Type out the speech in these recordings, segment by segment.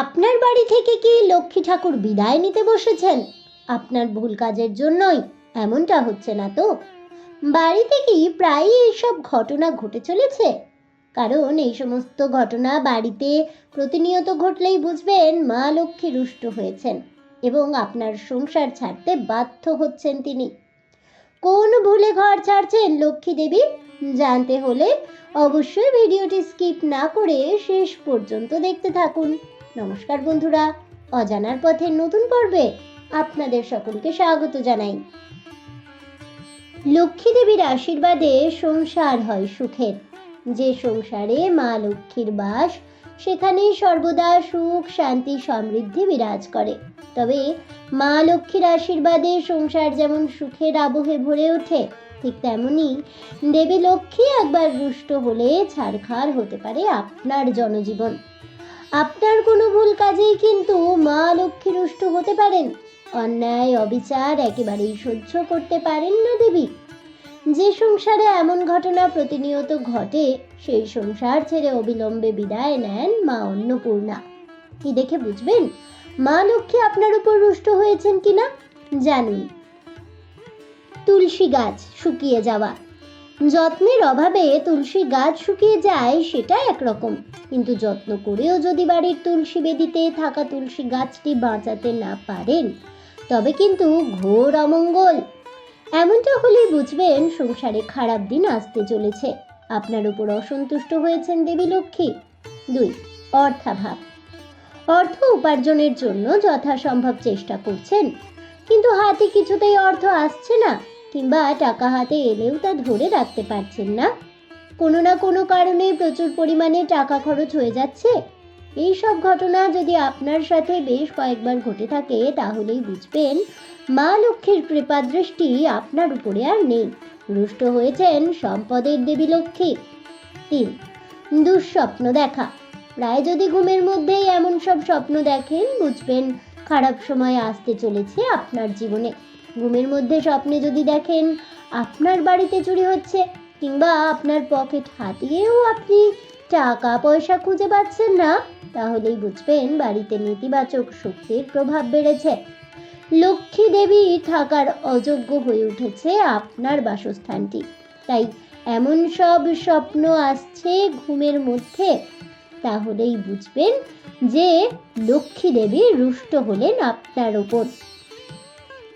আপনার বাড়ি থেকে কি লক্ষ্মী ঠাকুর বিদায় নিতে বসেছেন? আপনার ভুল কাজের জন্যই এমনটা হচ্ছে না তো? বাড়িতে কি প্রায়ই এইসব ঘটনা ঘটে চলেছে? কারণ এই সমস্ত ঘটনা বাড়িতে প্রতিনিয়ত ঘটলেই বুঝবেন মা লক্ষ্মী রুষ্ট হয়েছেন এবং আপনার সংসার ছাড়তে বাধ্য হচ্ছেন তিনি। কোন ভুলে ঘর ছাড়ছেন লক্ষ্মী দেবী? জানতে হলে অবশ্যই ভিডিওটি স্কিপ না করে শেষ পর্যন্ত দেখতে থাকুন। নমস্কার বন্ধুরা, অজানার পথের নতুন পর্বে আপনাদের সকলকে স্বাগত জানাই। লক্ষ্মী দেবীর আশীর্বাদে সংসার হয় সুখের। যে সংসারে মা লক্ষ্মীর বাস সেখানে সর্বদা সুখ, শান্তি, সমৃদ্ধি বিরাজ করে। তবে মা লক্ষ্মীর আশীর্বাদে সংসার যেমন সুখের আবহে ভরে ওঠে, ঠিক তেমনি দেবী লক্ষ্মী একবার রুষ্ট হলে ছাড়খাড় হতে পারে আপনার জনজীবন। আপনার কোনো ভুল কাজেই কিন্তু মা লক্ষ্মী রুষ্ট হতে পারেন। অন্যায়, অবিচার একেবারেই সহ্য করতে পারেন না দেবী। যে সংসারে এমন ঘটনা প্রতিনিয়ত ঘটে, সেই সংসার ছেড়ে অবিলম্বে বিদায় নেন মা অন্নপূর্ণা। কি দেখে বুঝবেন? মা লক্ষ্মী আপনার উপর রুষ্ট হয়েছেন কিনা? জানুন। তুলসী গাছ শুকিয়ে যাওয়া। যত্নের অভাবে তুলসী গাছ শুকিয়ে যায় সেটা একরকম। কিন্তু যত্ন করেও যদি বাড়ির তুলসী বেদিতে থাকা তুলসী গাছটি বাঁচাতে না পারেন, তবে কিন্তু ঘোর অমঙ্গল। এমনটা হলেই বুঝবেন সংসারে খারাপ দিন আসতে চলেছে। আপনার উপর অসন্তুষ্ট হয়েছেন দেবী লক্ষ্মী। দুই, অর্থাভাব। অর্থ উপার্জনের জন্য যথাসম্ভব চেষ্টা করছেন। কিন্তু হাতে কিছুতেই অর্থ আসছে না। কিংবা টাকা হাতে এলেও তা ধরে রাখতে পারছেন না। কোনো না কোনো কারণে প্রচুর পরিমাণে টাকা খরচ হয়ে যাচ্ছে। এই সব ঘটনা যদি আপনার সাথে বেশ কয়েকবার ঘটে থাকে, তাহলেই বুঝবেন মা লক্ষ্মীর কৃপা দৃষ্টি আপনার উপরে আর নেই। রুষ্ট হয়েছেন সম্পদের দেবী লক্ষ্মী। তিন, দুঃস্বপ্ন দেখা। প্রায় যদি ঘুমের মধ্যেই এমন সব স্বপ্ন দেখেন, বুঝবেন খারাপ সময় আসতে চলেছে আপনার জীবনে। ঘুমের মধ্যে স্বপ্নে যদি দেখেন আপনার বাড়িতে চুরি হচ্ছে, কিংবা আপনার পকেট হাতিয়েও আপনি টাকা পয়সা খুঁজে পাচ্ছেন না, তাহলেই বুঝবেন বাড়িতে নেতিবাচক শক্তির প্রভাব বেড়েছে। লক্ষ্মী দেবী থাকার অযোগ্য হয়ে উঠেছে আপনার বাসস্থানটি। তাই এমন সব স্বপ্ন আসছে ঘুমের মধ্যে, তাহলেই বুঝবেন যে লক্ষ্মী দেবী রুষ্ট হলেন আপনার ওপর।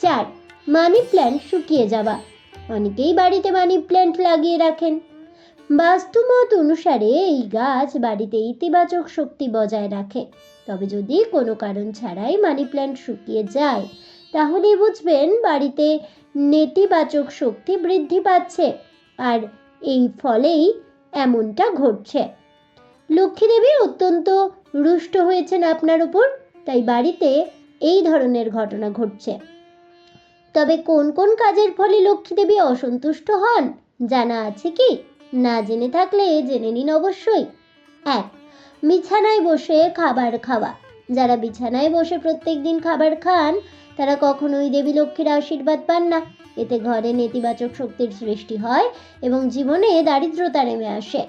চার মানি প্ল্যান্ট শুকিয়ে যাওয়া। অনেকেই বাড়িতে মানি প্ল্যান্ট লাগিয়ে রাখেন। বাস্তুমত অনুসারে এই গাছ বাড়িতে ইতিবাচক শক্তি বজায় রাখে। তবে যদি কোনো কারণ ছাড়াই মানি প্ল্যান্ট শুকিয়ে যায় তাহলে বুঝবেন বাড়িতে নেতিবাচক শক্তি বৃদ্ধি পাচ্ছে আর এই ফলেই এমনটা ঘটছে। লক্ষ্মী দেবী অত্যন্ত রুষ্ট হয়েছেন আপনার উপর তাই বাড়িতে এই ধরনের ঘটনা ঘটছে। তবে কোন কোন কাজের ফলে লক্ষ্মী দেবী অসন্তুষ্ট হন জানা আছে কি? না জেনে থাকলে জেনে নিন অবশ্যই। এক, বিছানায় বসে খাবার খাওয়া। যারা বিছানায় বসে প্রত্যেক দিন খাবার খান, তারা কখনোই দেবী লক্ষ্মীর আশীর্বাদ পান না। এতে ঘরে নেতিবাচক শক্তির সৃষ্টি হয় এবং জীবনে দারিদ্রতা নেমে আসে।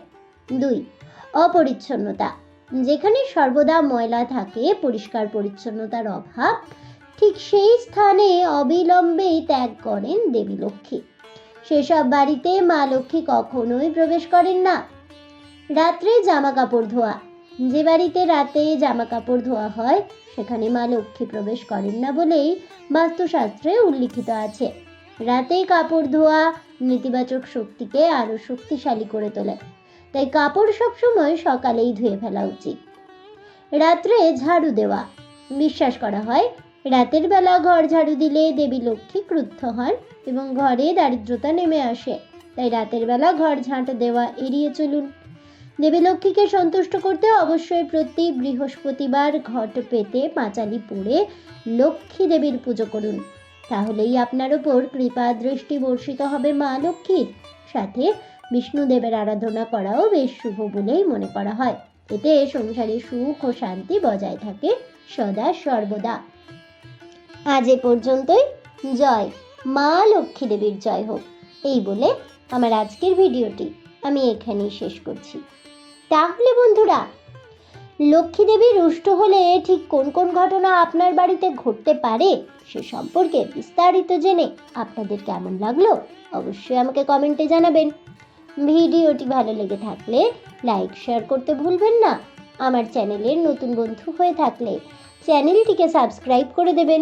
দুই, অপরিচ্ছন্নতা। যেখানে সর্বদা ময়লা থাকে, পরিষ্কার পরিচ্ছন্নতার অভাব ঠিক সেই স্থানে অবিলম্বেই ত্যাগ করেন দেবী লক্ষ্মী। সেসব বাড়িতে মা লক্ষ্মী কখনোই প্রবেশ করেন না। রাত্রে জামা কাপড় ধোয়া। যে বাড়িতে রাতে জামা কাপড় ধোয়া হয়, সেখানে মা লক্ষ্মী প্রবেশ করেন না বলেই বাস্তুশাস্ত্রে উল্লিখিত আছে। রাতে কাপড় ধোয়া নেতিবাচক শক্তিকে আরও শক্তিশালী করে তোলে। তাই কাপড় সবসময় সকালেই ধুয়ে ফেলা উচিত। রাত্রে ঝাড়ু দেওয়া। বিশ্বাস করা হয় রাতের বেলা ঘর ঝাড়ু দিলে দেবী লক্ষ্মী ক্রুদ্ধ হন এবং ঘরে দারিদ্রতা নেমে আসে। তাই রাতের বেলা ঘর ঝাঁট দেওয়া এড়িয়ে চলুন। দেবী লক্ষ্মীকে সন্তুষ্ট করতে অবশ্যই প্রতি বৃহস্পতিবার ঘট পেতে পাঁচালি পড়ে লক্ষ্মী দেবীর পুজো করুন। তাহলেই আপনার ওপর কৃপা দৃষ্টি বর্ষিত হবে মা লক্ষ্মীর। সাথে বিষ্ণুদেবের আরাধনা করাও বেশ শুভ বলেই মনে করা হয়। এতে সংসারে সুখ ও শান্তি বজায় থাকে সদা সর্বদা। আজ এ পর্যন্তই। জয় মা লক্ষ্মী দেবীর, জয় হোক। এই বলে আমার আজকের ভিডিওটি আমি এখানেই শেষ করছি। তাহলে বন্ধুরা, লক্ষ্মী দেবী রুষ্ট হলে ঠিক কোন কোন ঘটনা আপনার বাড়িতে ঘটতে পারে সে সম্পর্কে বিস্তারিত জেনে আপনাদের কেমন লাগল অবশ্যই আমাকে কমেন্টে জানাবেন। ভিডিওটি ভালো লেগে থাকলে লাইক, শেয়ার করতে ভুলবেন না। আমার চ্যানেলের নতুন বন্ধু হয়ে থাকলে চ্যানেলটিকে সাবস্ক্রাইব করে দেবেন।